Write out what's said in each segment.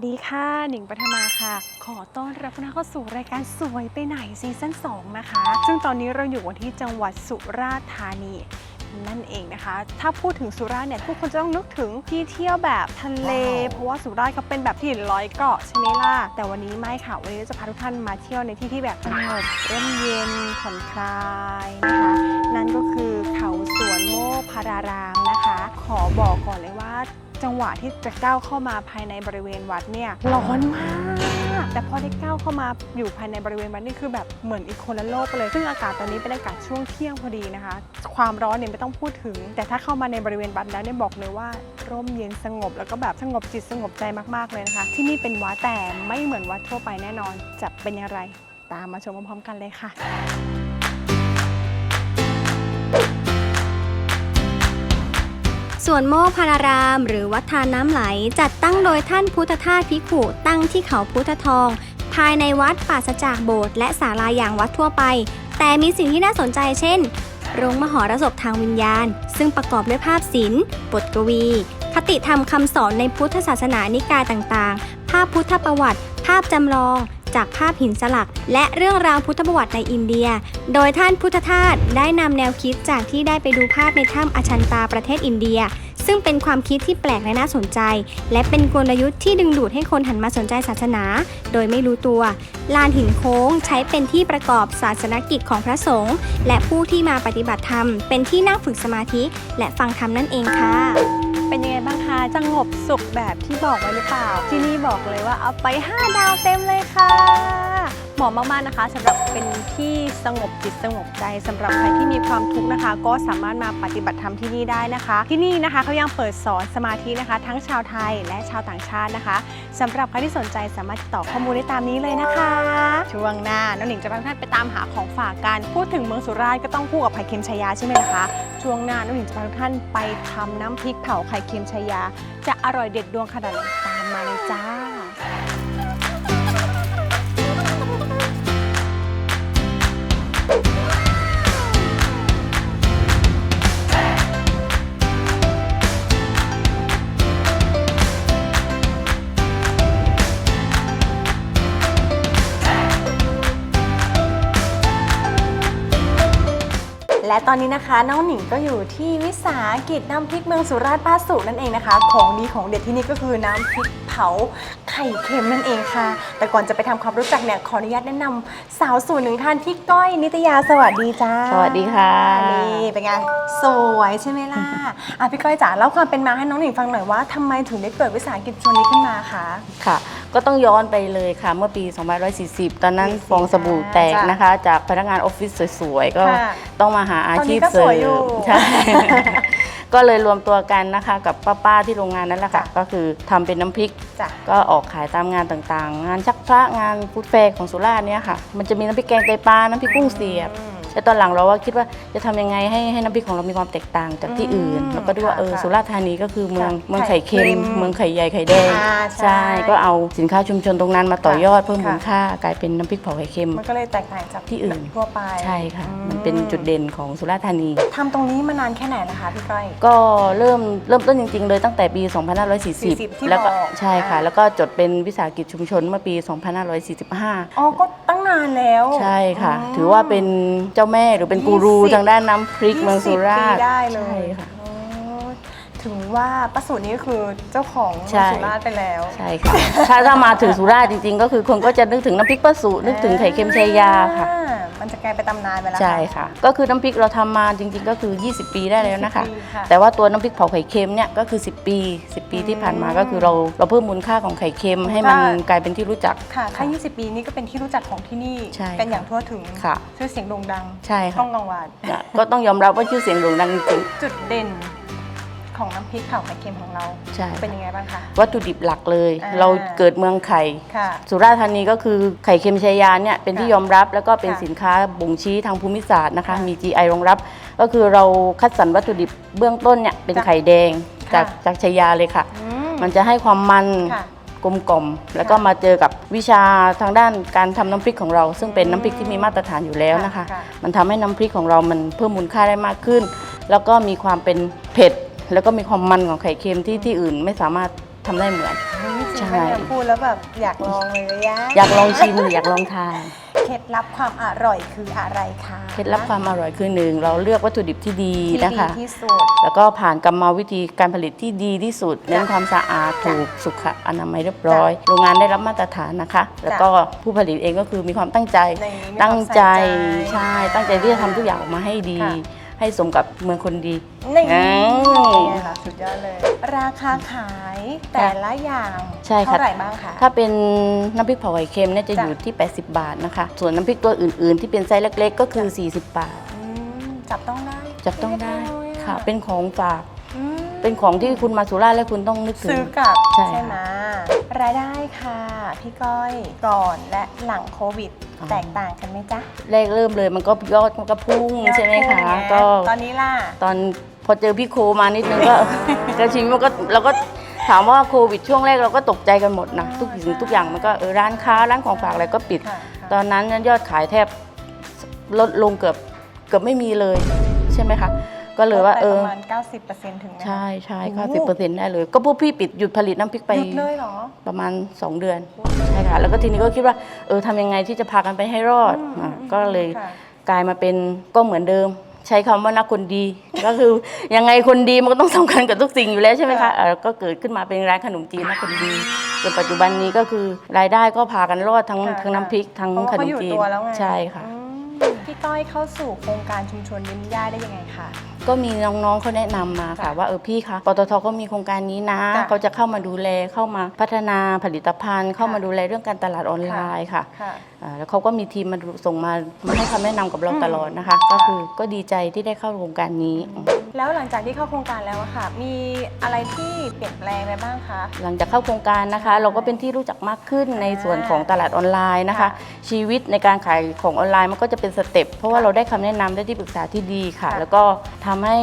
วัสดีค่ะ หนิงปฐมาค่ะ ขอต้อนรับทุกท่านเข้าสู่รายการสวยไปไหนซีซั่น2นะคะ ซึ่งตอนนี้เราอยู่กันที่จังหวัดสุราษฎร์ธานีนั่นเองนะคะ ถ้าพูดถึงสุราษฎร์เนี่ยทุกคนจะต้องนึกถึงที่เที่ยวแบบทะเล เพราะว่าสุราษฎร์เขาเป็นแบบถิ่นร้อยเกาะใช่ไหมล่ะ แต่วันนี้ไม่ค่ะ วันนี้เราจะพาทุกท่านมาเที่ยวในที่ที่แบบสงบร่มเย็นผ่อนคลายนะคะ นั่นก็คือเขาสวนโมกพารารามนะคะ ขอบอกก่อนเลยว่า จังหวะที่จะก้าวเข้ามาภายในบริเวณวัดเนี่ยร้อนมาก แต่พอได้ก้าวเข้ามาอยู่ภายในบริเวณวัดนี่คือแบบเหมือนอีกคนละโลกไปเลย ซึ่งอากาศตอนนี้เป็นอากาศช่วงเที่ยงพอดีนะคะ ความร้อนเนี่ยไม่ต้องพูดถึง แต่ถ้าเข้ามาในบริเวณวัดแล้วเนี่ยบอกเลยว่าร่มเย็นสงบ แล้วก็แบบสงบจิตสงบใจมากๆเลยนะคะ ที่นี่เป็นวัดแต่ไม่เหมือนวัดทั่วไปแน่นอน จะเป็นอย่างไร ตามมาชมพร้อมๆกันเลยค่ะ ส่วนโมพาราราม หรือวัดทานน้ำไหล จัดตั้งโดยท่านพุทธทาสพิกขุตั้งที่เขาพุทธทอง ภายในวัดปราศจากโบสถ์และศาลาอย่างวัดทั่วไป แต่มีสิ่งที่น่าสนใจเช่น โรงมหรสพทางวิญญาณ ซึ่งประกอบด้วยภาพศิลป์บทกวี คติธรรมคำสอนในพุทธศาสนานิกายต่างๆ ภาพพุทธประวัติ ภาพจำลอง จากภาพหินสลัก และเรื่องราวพุทธประวัติในอินเดีย โดยท่านพุทธทาสได้นำแนวคิดจากที่ได้ไปดูภาพในถ้ำอชันตาประเทศอินเดีย ซึ่งเป็นความคิดที่แปลกและน่าสนใจ และเป็นกลยุทธ์ที่ดึงดูดให้คนหันมาสนใจศาสนา โดยไม่รู้ตัว ลานหินโค้งใช้เป็นที่ประกอบศาสนกิจของพระสงฆ์และผู้ที่มาปฏิบัติธรรม เป็นที่นั่งฝึกสมาธิ และฟังธรรมนั่นเองค่ะ เป็นยังไงบ้างคะสงบสุขแบบที่บอกไว้หรือเปล่า ที่นี่บอกเลยว่าเอาไป 5 ดาวเต็มเลยค่ะ เหมาะมากๆนะคะสำหรับเป็นที่สงบจิตสงบใจสำหรับใครที่มีความทุกข์นะคะ ก็สามารถมาปฏิบัติธรรมที่นี่ได้นะคะ ที่นี่นะคะเขายังเปิดสอนสมาธินะคะ ทั้งชาวไทยและชาวต่างชาตินะคะสำหรับใครที่สนใจสามารถติดต่อข้อมูลได้ตามนี้เลยนะคะ ช่วงหน้าน้องหนิงจะพาทุกท่านไปตามหาของฝากกันพูดถึงเมืองสุราษฎร์ก็ต้องคู่กับไข่เค็มชายาใช่ไหมล่ะคะช่วงหน้าน้องหนิงจะพาทุกท่านไปทำน้ำพริกเผาไข่เค็มชายา จะอร่อยเด็ดดวงขนาดไหนตามมาเลยจ้า และตอนนี้นะคะน้องหนิงก็อยู่ที่วิสาหกิจน้ำพริกเมืองสุราษฎร์ป้าสุนั่นเองนะคะ ของดีของเด็ดที่นี่ก็คือน้ำพริกเผา ข่เค็มนั่นเองค่ะ แต่ก่อนจะไปทำความรู้จักเนี่ยขออนุญาตแนะนำสาวสวยหนึ่งท่านพี่ก้อยนิตยาสวัสดีจ้าสวัสดีค่ะ นี่เป็นไงสวยใช่ไหมล่ะ อะพี่ก้อยจ๋าเล่าความเป็นมาให้น้องหนิงฟังหน่อยว่าทำไมถึงได้เปิดวิสาหกิจชวนนี้ขึ้นมาคะ ค่ะ ก็ต้องย้อนไปเลยค่ะ เมื่อปี 2540 ตอนนั้น40ฟองสบู่แตกจ้ะนะคะ จากพนักงานออฟฟิศสวยๆ ก็ค่ะต้องมาหาอาชีพตอนนี้ก็เสริสวยอยู่ มใช่ ก็เลยรวมตัวกันนะคะกับป้าๆที่โรงงานนั่นแหละค่ะจ้ะก็คือทำเป็นน้ำพริก จ้ะ ก็ออกขายตามงานต่างๆ งานชักพระงานฟูดแฟร์ของสุราษฎร์เนี่ยค่ะ มันจะมีน้ำพริกแกงไตปลา น้ำพริกกุ้งเสียบ อืม แต่ตอนหลังเราว่าคิดว่าจะทำยังไงให้ให้น้ำพริกของเรามีความแตกต่างจากที่อื่นอืมแล้วก็ด้วยว่าค่ะเออค่ะสุราษฎร์ธานีก็คือเมืองค่ะเมืองไข่เค็ไข่เค็มมเมืองไข่ใหญ่ไข่แดงอ่าใช่ใช่ก็เอาสินค้าชุมชนตรงนั้นมาต่อยอดค่ะเพิ่มมูลค่ะค่ากลายเป็นน้ำพริกเผาไข่เค็มมันก็เลยแตกต่างจากที่อื่นทั่วไปใช่ค่ะอืมันเป็นจุดเด่นของสุราษฎร์ธานีทำตรงนี้มานานแค่ไหนนะคะพี่ก้อยก็เริ่มเริ่มต้นจริง ๆ เลยตั้งแต่ปี40ที่2540 แล้วก็บอกใช่ค่ะอ่าแล้วก็จดเป็นวิสาหกิจชุมชนเมื่อปี 2545อ๋อก็ตั้ง นานแล้ว ใช่ค่ะมถือว่าเป็นเจ้าแม่หรือเป็นกูรู20ทางด้านน้ำพริกเมืองสุราษฎ20ร์ปีได้เลยใช่ค่ะอ๋อถึงว่าป้าสูตรนี้ก็คือเจ้าของใช่ สุราษฎร์ไปแล้ว ใช่ค่ะ ถ้าถ้ามาถึงสุราษฎร์จริงๆ ก็คือคนก็จะนึกถึงน้ำพริกป้าสุนึกถึงไข่เค็มชายาค่ะ อ่า มันจะกลายเป็นตำนานไปแล้ว ใช่ค่ะ ก็คือน้ำพริกเราทำมาจริงๆ ก็คือ 20 ปีได้แล้วนะคะ 20ปีค่ะ แต่ว่าตัวน้ำพริกเผาไข่เค็มเนี่ยก็คือ 10 ปี 10 ปีที่ผ่านมาก็คือเราเราเพิ่มมูลค่าของไข่เค็มให้มันค่ะกลายเป็นที่รู้จัก ค่ะถ้า20 ปีนี้ก็เป็นที่รู้จักของที่นี่ ใช่กันอย่างทั่วถึงค่ะ ชื่อเสียงโด่งดังใช่ก้ค่ะองกังวาน ก็ต้องยอมรับว่าชื่อเสียงโด่งดังจริง จุดเด่น ของน้ำพริกเผาไข่เค็มของเรา ใช่ เป็นยังไงบ้างคะ วัตถุดิบหลักเลย อ่า เราเกิดเมืองไข่ ค่ะ สุราษฎร์ธานีก็คือไข่เค็มชายาเนี่ยเป็นที่ยอมรับแล้วก็เป็นค่ะสินค้าบ่งชี้ทางภูมิศาสตร์นะคะ ค่ะมี GI รองรับ ก็คือเราคัดสรรวัตถุดิบเบื้องต้นเนี่ยเป็นจ้ะไข่แดงค่ะ จากจากชายาเลยค่ะ อืมมันจะให้ความมันค่ะ กลมกล่อมแล้วก็ค่ะมาเจอกับวิชาทางด้านการทำน้ำพริกของเรา ซึ่งเป็นน้ำพริกที่มีมาตรฐานอยู่แล้วนะคะ ค่ะมันทำให้น้ำพริกของเรามันเพิ่มมูลค่าได้มากขึ้น แล้วก็มีความเป็นเผ็ด แล้วก็มีความมันของไข่เค็มที่ที่อื่นไม่สามารถทำได้เหมือนจริงใช่ไหมเนี่ยพูดแล้วแบบอยากลองเลยอะอยากลองชิมหรืออยากลองทานเคล็ดลับความอร่อยคืออะไรคะเคล็ดลับความอร่อยคือหนึ่งเราเลือกวัตถุดิบที่ดีที่นะดีคะ ที่สุด แล้วก็ผ่านกรรมวิธีการผลิตที่ดีที่สุดเน้นความสะอาดถูกสุขอนามัยเรียบร้อย โรงงานได้รับมาตรฐานนะคะ แล้วก็ผู้ผลิตเองก็คือมีความตั้งใจในมีตั้งใจความใส่ใจ ใช่ ตั้งใจที่จะทำทุกอย่างออกมาให้ดี ค่ะ ให้สมกับเมืองคนดีนี่อืมไงค่ะสุดยอดเลย ราคาขายแต่ละอย่างใช่ค่ะ เท่าไหร่บ้างคะ ถ้าเป็นน้ำพริกเผาไข่เค็มเนี่ยจะจ้ะ อยู่ที่ 80 บาทนะคะ ส่วนน้ำพริกตัวอื่นๆ ที่เป็นไซส์เล็กๆ ก็คือ 40 บาท อืมจับต้องได้จับต้องได้เล็กๆน้อยๆค่ะอะเป็นของฝาก อืมเป็นของที่คุณมาสุราษฎร์แล้วคุณต้องนึกถึงซื้อกลับใช่ใช่ ไหมรายได้ค่ะ พี่ก้อยก่อนและหลังโควิดอ๋อ แตกต่างกันไหมจ๊ะแรกเริ่มเลยมันก็ยอดมันก็พุ่งใช่ไหมคะยอดพุ่งก็ไงตอนนี้ล่ะตอนพอเจอพี่โคมานิดนึงก็ก็ชีวิตมันก็เราก็ถามว่าโควิดช่วงแรกเราก็ตกใจกันหมดนะอ๋อทุกสิ่งใช่ทุกอย่างมันก็เออร้านค้าร้านของฝากอะไรก็ปิดค่ะตอนนั้นยอดขายแทบลดลงเกือบเกือบไม่มีเลยใช่ไหมคะ ก็เลยว่าไปเอปอระมาณ90%ถึงไหมคะ ใช่ใช่โอ้เก้าสิบเปอร์เซ็นต์ได้เลย ก็พวกพี่ปิดหยุดผลิตน้ำพริกไปหยุดเลยเหรอ ประมาณ 2 เดือนใช่ค่ะ แล้วก็ทีนี้ก็คิดว่าเออทำยังไงที่จะพากันไปให้รอดอืมอะอืมก็เลย ค่ะ กลายมาเป็นก็เหมือนเดิม ใช้คำว่านักคนดี ก็คือยังไงคนดีมันก็ต้องสำคัญกับทุกสิ่งอยู่แล้วใช่ไหมคะค่ะ เออก็เกิดขึ้นมาเป็นร้านขนมจีนนักคนดีจนปัจจุบันนี้ก็คือรายได้ก็พากันรอดทั้งค่ะทั้งน้ำพริกทั้งเพราะว่าขนเขามอยู่จีนตัวแล้วไงใช่ค่ะ อืมพี่ก้อยเข้าสู่โครงการชุมชนยิ้มย่าได้ยังไงคะ ก็มีน้องๆเขาแนะนำมาค่ะค่ะ ว่าเออพี่คะปตทก็มีโครงการนี้นะจ้ะเขาจะเข้ามาดูแลเข้ามาพัฒนาผลิตภัณฑ์ เข้าค่ะมาดูแลเรื่องการตลาดออนไลน์ค่ะค่ะ อ่าแล้วเขาก็มีทีมมาดูส่งมามาให้คำแนะนำกับเราอืมตลอดนะคะ ก็คือก็ดีใจที่ได้เข้าโครงการนี้ แล้วหลังจากที่เข้าโครงการแล้วอะค่ะ มีอะไรที่เปลี่ยนแปลงไปบ้างคะ หลังจากเข้าโครงการนะคะ เราก็เป็นที่รู้จักมากขึ้นในส่วนของตลาดออนไลน์นะคะ ค่ะชีวิตในการขายของออนไลน์มันก็จะเป็นสเต็ปเพราะว่าเราได้คำแนะนำได้ที่ปรึกษาที่ดีค่ะ ค่ะแล้วก็ทำให้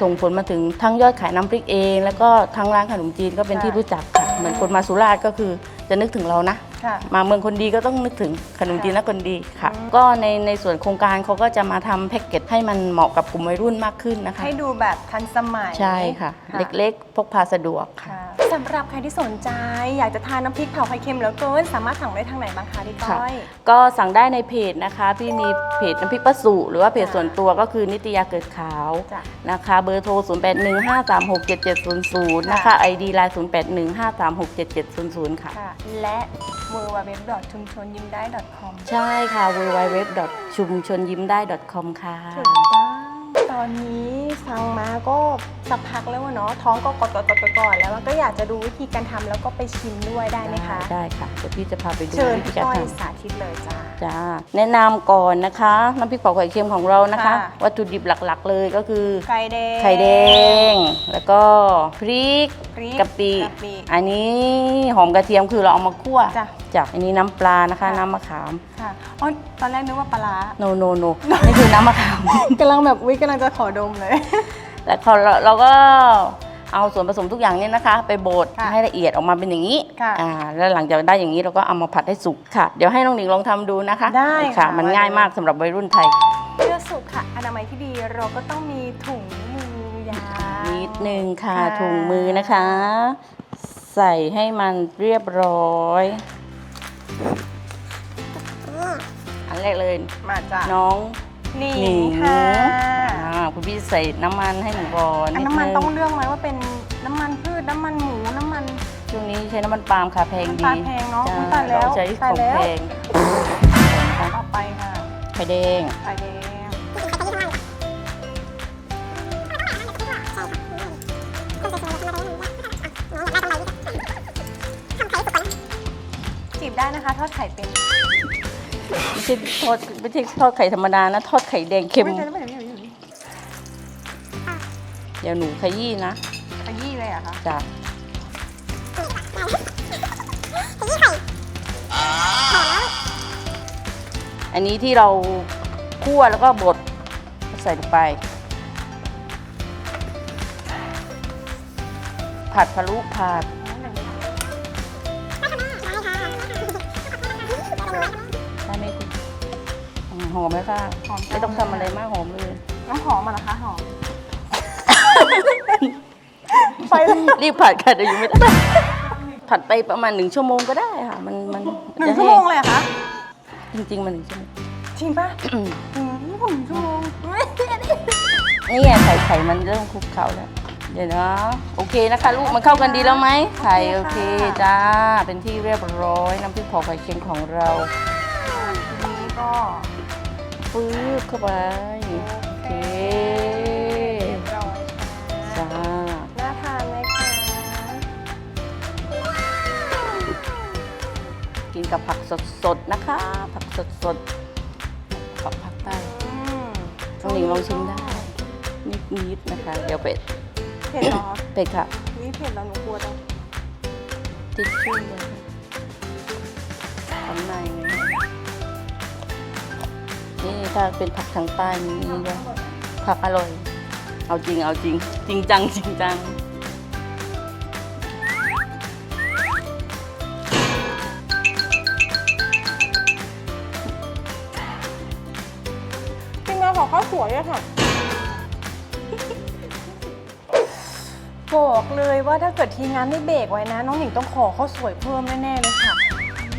ส่งผลมาถึงทั้งยอดขายน้ำพริกเอง แล้วก็ทั้งร้านขนมจีนก็เป็นที่รู้จักค่ะเหมือนคนมาสุราษฎร์ก็คือจะนึกถึงเรานะ ค่ะ มาเมืองคนดีก็ต้องนึกถึงขนมจีนและคนดีค่ะอืมก็ในในส่วนโครงการเขาก็จะมาทำแพ็กเกจให้มันเหมาะกับกลุ่มวัยรุ่นมากขึ้นนะคะ ให้ดูแบบทันสมัยใช่ค่ะ เล็กๆ พกพาสะดวกค่ะค่ะสำหรับใครที่สนใจ อยากจะทานน้ำพริกเผาไข่เค็มแล้วเกิน สามารถสั่งได้ทางไหนบ้างคะพี่ก้อย ก็สั่งได้ในเพจนะคะ พี่มีเพจน้ำพริกป้าสุหรือว่าเพจค่ะส่วนตัวก็คือนิตยาเกิดขาวจ้ะนะคะ เบอร์โทร 0815367700 นะคะค่ะ ID ไลน์0815367700 ค่ะค่ะและเวอร์วเว็บชุมชนยิ้มได้ .com ใช่ค่ะ www ชุมชนยิ้มได้ .com ค่ะ ถูกต้องตอนนี้ฟังมาก็ สักพักแล้วอะเนาะท้องก็กดกดกดก่อนแล้วก็อยากจะดูวิธีการทำแล้วก็ไปชิมด้วยได้ไหมคะ ได้ค่ะเดี๋ยวพี่จะพาไปดูเชิญวิธีพี่การก้อยทำสาธิตเลยจ้าจ้าแนะนำก่อนนะคะน้ำพริกเผาไข่เค็มของเรานะคะค่ะวัตถุดิบหลักๆ เลยก็คือไข่แดงไข่แดง แล้วก็พริกพริกกะปิกะปิอันนี้หอมกระเทียมคือเราเอามาคั่วจ้ะจ้ะอันนี้น้ำปลานะคะค่ะน้ำมะขามค่ะอ๋อตอนแรกนึกว่าปลาร้าโนโนโนนี่คือน้ำมะขามกำลังแบบวิกำลังจะขอดมเลย แล้วเขาเราเราก็เอาส่วนผสมทุกอย่างเนี่ยนะคะ ไปบดค่ะให้ละเอียดออกมาเป็นอย่างนี้ค่ะอ่าแล้วหลังจากได้อย่างนี้เราก็เอามาผัดให้สุกค่ะ เดี๋ยวให้น้องหนิงลองทำดูนะคะได้ค่ะ มันง่ายมากสำหรับวัยรุ่นไทย เพื่อสุขอนามัยที่ดีเราก็ต้องมีถุงมือยาง นิดนึงค่ะค่ะ ถุงมือนะคะ ใส่ให้มันเรียบร้อย อันแรกเลยมาจ้ะน้อง นี่หนิงค่ะ อ่าคุณพี่ใส่น้ำมันให้หนูก่อนอันดน้ำมันงต้องเลือกไหมว่าเป็นน้ำมันพืชน้ำมันหมูน้ำมัน ช่วงนี้ใช้น้ำมันปาล์มค่ะแพงดีน้ำตาลแพงเนอะจ้อุ๊ยตายแล้วเราใช้ตายของแล้ว แพงต่อไปค่ะไข่แดง ไข่แดงจีบได้นะคะทอดไข่เป็น ไม่ใช่ทอดไม่ใช่ทอดไข่ธรรมดานะทอดไข่แดงเค็ม ไม่ใช่ไม่ใช่ไม่ใช่ไม่ใช่เดี๋ยวหนูขยี้นะขยี้เลยเหรอะคะจ้ะอันนี้ที่เราคั่วแล้วก็บดใส่ลงไป ผัดทะลุผัดได้ อืมหอมไหมคะหอมไม่ต้องทำอะไรมากหอมเลยน้ำหอมมาเหรอคะหอม ไปเลยรีบผัดค่ะเดี๋ยวอยู่ไม่ได้ ผัดไปประมาณหนึ่งชั่วโมงก็ได้ค่ะ มันมันหนึ่งชั่วโมงเลยเหรอคะจริง ๆ มันหนึ่งชั่วโมง จริงปะอืมหนึ่งชั่วโมงนี่ไงไข่ไข่มันเริ่มคลุกเคล้าแล้ว เดี๋ยวนะโอเคนะคะ ลูกมันเข้ากันดีแล้วไหมไข่โอเคจ้าเป็นที่เรียบร้อยน้ำพริกเผาไข่เค็มของเรา ทีนี้ก็ ฟืบเข้าไปโอเคเรียบร้อยจ้าน่าทานไหมคะกินกับผักสดๆนะคะ ผักสดๆผักผักใต้อืมน้องหนิงลองชิมได้นิดๆนะคะ เดี๋ยวเป็ดเผ็ดเหรอเป็ดค่ะนี่เผ็ดแล้วหนูกลัวจังทิชชู่เลยข้างใน นี่ถ้าเป็นผักทางใต้มีนี่ด้วยผักอร่อย เอาจริงเอาจริง จริงจังจริงจังทีมงานขอข้าวสวยอะค่ะ บอกเลยว่าถ้าเกิดทีมงานไม่เบรกไว้นะ น้องหนิงต้องขอข้าวสวยเพิ่มแน่ๆเลยค่ะ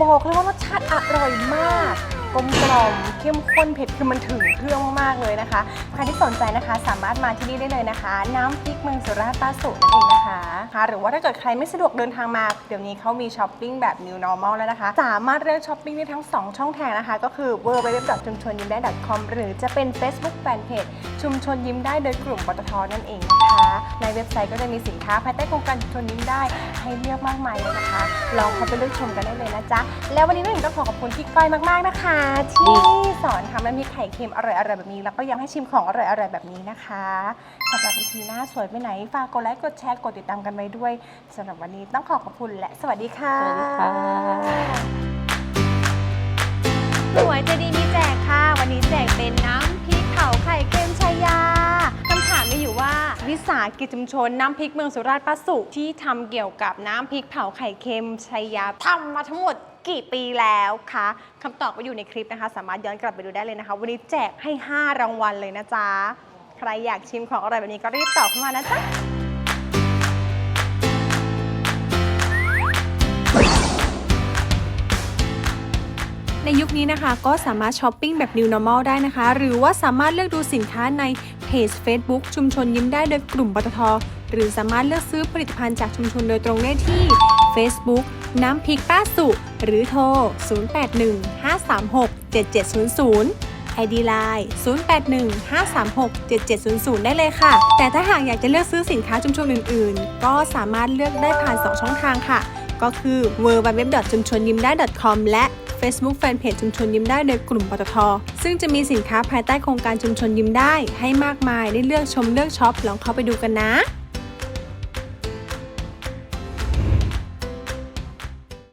บอกเลยว่ารสชาติอร่อยมาก กลมกล่อมเข้มข้นเผ็ดคือมันถึงเครื่องมากๆเลยนะคะ ใครที่สนใจนะคะสามารถมาที่นี่ได้เลยนะคะ น้ำพริกเมืองสุราษฎร์ป้าสุนั่นเองนะคะค่ะหรือว่าถ้าเกิดใครไม่สะดวกเดินทางมา เดี๋ยวนี้เขามีช้อปปิ้งแบบ new normal แล้วนะคะ สามารถเลือกช้อปปิ้งได้ทั้ง 2 ช่องทางนะคะ ก็คือ w w w ชุมชนยิ้มได้ .com หรือจะเป็น Facebook Fanpage ชุมชนยิ้มได้โดยกลุ่มปตทนั่นเองนะคะ ในเว็บไซต์ก็จะมีสินค้าภายใต้โครงการชุมชนยิ้มได้ให้เลือกมากมายเลยนะคะลองเข้าไปเลือกชมกันได้เลยนะจ๊ะแล้ววันนี้น้องหญิงต้องขอขอบคุณพี่ก้อยมากๆนะคะที่สอนทำน้ำพริกไข่เค็มอร่อยๆแบบนี้ แล้วก็ยังให้ชิมของอร่อยๆแบบนี้นะคะสำหรับอีพีหน้าสวยไปไหนฝากกดไลค์กดแชร์กดติดตามกันไว้ด้วยสำหรับวันนี้ต้องขอขอบคุณและสวัสดีค่ะสวัสดีค่ะสวยจะดีมีแจกค่ะ วันนี้แจกเป็นน้ำพริกเผาไข่เค็มชายาคำถามมีอยู่ว่าวิสาหกิจชุมชนน้ำพริกเมืองสุราษฎร์ป้าสุที่ทำเกี่ยวกับน้ำพริกเผาไข่เค็มชายาทำมาทั้งหมด กี่ปีแล้วคะคำตอบก็อยู่ในคลิปนะคะ สามารถย้อนกลับไปดูได้เลยนะคะ วันนี้แจกให้ 5 รางวัลเลยนะจ๊ะ ใครอยากชิมของอร่อยแบบนี้ก็รีบตอบเข้ามานะจ๊ะในยุคนี้นะคะก็สามารถช้อปปิ้งแบบ New Normal ได้นะคะ หรือว่าสามารถเลือกดูสินค้าในเพจ Facebook ชุมชนยิ้มได้โดยกลุ่มปตท หรือสามารถเลือกซื้อผลิตภัณฑ์จากชุมชนโดยตรงได้ที่ Facebook น้ำพริกป้าสุ หรือโทร 0815367700 ID Line 0815367700 ได้เลยค่ะ แต่ถ้าหากอยากจะเลือกซื้อสินค้าชุมชนอื่น ๆ ก็สามารถเลือกได้ผ่าน 2 ช่องทางค่ะ ก็คือ w w w ชุมชนยิ้มได้ .com และ Facebook Fanpage ชุมชนยิ้มได้โดยกลุ่มปตท ซึ่งจะมีสินค้าภายใต้โครงการชุมชนยิ้มได้ ให้มากมายได้เลือกชมเลือกช็อปลองเข้าไปดูกันนะ